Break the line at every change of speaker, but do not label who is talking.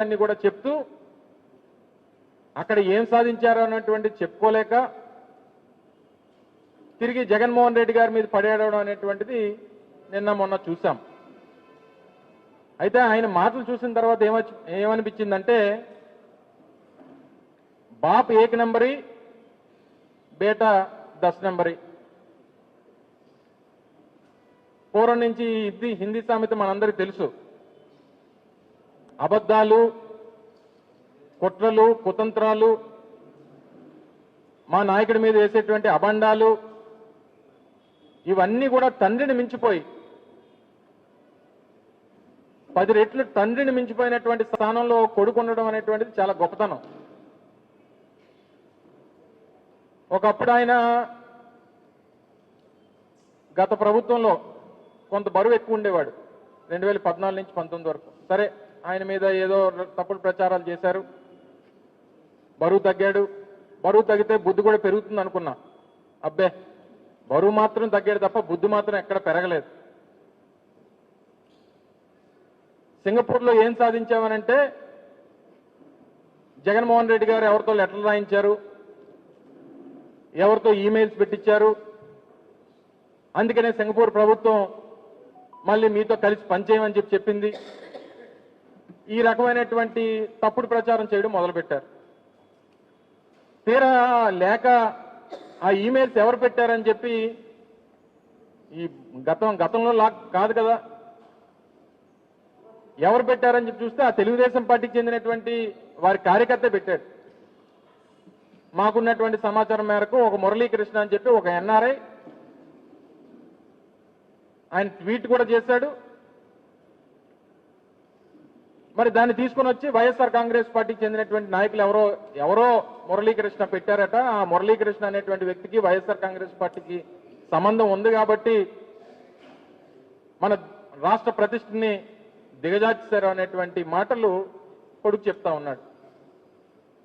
అన్ని కూడా చెప్తూ అక్కడ ఏం సాధించారు అన్నటువంటి చెప్పుకోలేక తిరిగి జగన్మోహన్ రెడ్డి గారి మీద పడేయడం అనేటువంటిది నిన్న మొన్న చూసాం అయితే ఆయన మాటలు చూసిన తర్వాత ఏమొచ్చి ఏమనిపించిందంటే బాప్ ఏక్ నంబరి బేటా దశ నంబరి. పూర్వం నుంచి ఇది హిందీ సామెత మనందరికీ తెలుసు. అబద్ధాలు కుట్రలు కుతంత్రాలు మా నాయకుడి మీద వేసేటువంటి అబండాలు ఇవన్నీ కూడా తండ్రిని మించిపోయి పది రెట్లు తండ్రిని మించిపోయినటువంటి స్థానంలో కొడుకు ఉండడం అనేటువంటిది చాలా గొప్పతనం. ఒకప్పుడు ఆయన గత ప్రభుత్వంలో కొంత బరువు ఎక్కువ ఉండేవాడు రెండు వేల పద్నాలుగు నుంచి పంతొమ్మిది వరకు. సరే ఆయన మీద ఏదో తప్పుడు ప్రచారాలు చేశారు. బరువు తగ్గాడు. బరువు తగ్గితే బుద్ధి కూడా పెరుగుతుంది అనుకున్నా. అబ్బే బరువు మాత్రం తగ్గాడు తప్ప బుద్ధి మాత్రం ఎక్కడ పెరగలేదు. సింగపూర్లో ఏం సాధించామనంటే జగన్మోహన్ రెడ్డి గారు ఎవరితో లెటర్లు రాయించారు ఎవరితో ఈమెయిల్స్ పెట్టించారు. అందుకనే సింగపూర్ ప్రభుత్వం మళ్ళీ మీతో కలిసి పనిచేయమని చెప్పి చెప్పింది. ఈ రకమైనటువంటి తప్పుడు ప్రచారం చేయడం మొదలుపెట్టారు. తీరా లేక ఆ ఈమెయిల్స్ ఎవరు పెట్టారని చెప్పి ఈ గతం గతంలో లా కాదు కదా. ఎవరు పెట్టారని చెప్పి చూస్తే ఆ తెలుగుదేశం పార్టీకి చెందినటువంటి వారి కార్యకర్త పెట్టాడు. మాకున్నటువంటి సమాచారం మేరకు ఒక మురళీకృష్ణ అని చెప్పి ఒక ఎన్ఆర్ఐ ఆయన ట్వీట్ కూడా చేశాడు. మరి దాన్ని తీసుకొని వచ్చి వైఎస్ఆర్ కాంగ్రెస్ పార్టీకి చెందినటువంటి నాయకులు ఎవరో ఎవరో మురళీకృష్ణ పెట్టారట. ఆ మురళీకృష్ణ అనేటువంటి వ్యక్తికి వైఎస్ఆర్ కాంగ్రెస్ పార్టీకి సంబంధం ఉంది కాబట్టి మన రాష్ట్ర ప్రతిష్టని దిగజార్చారు అనేటువంటి మాటలు కొడుకు చెప్తా ఉన్నాడు.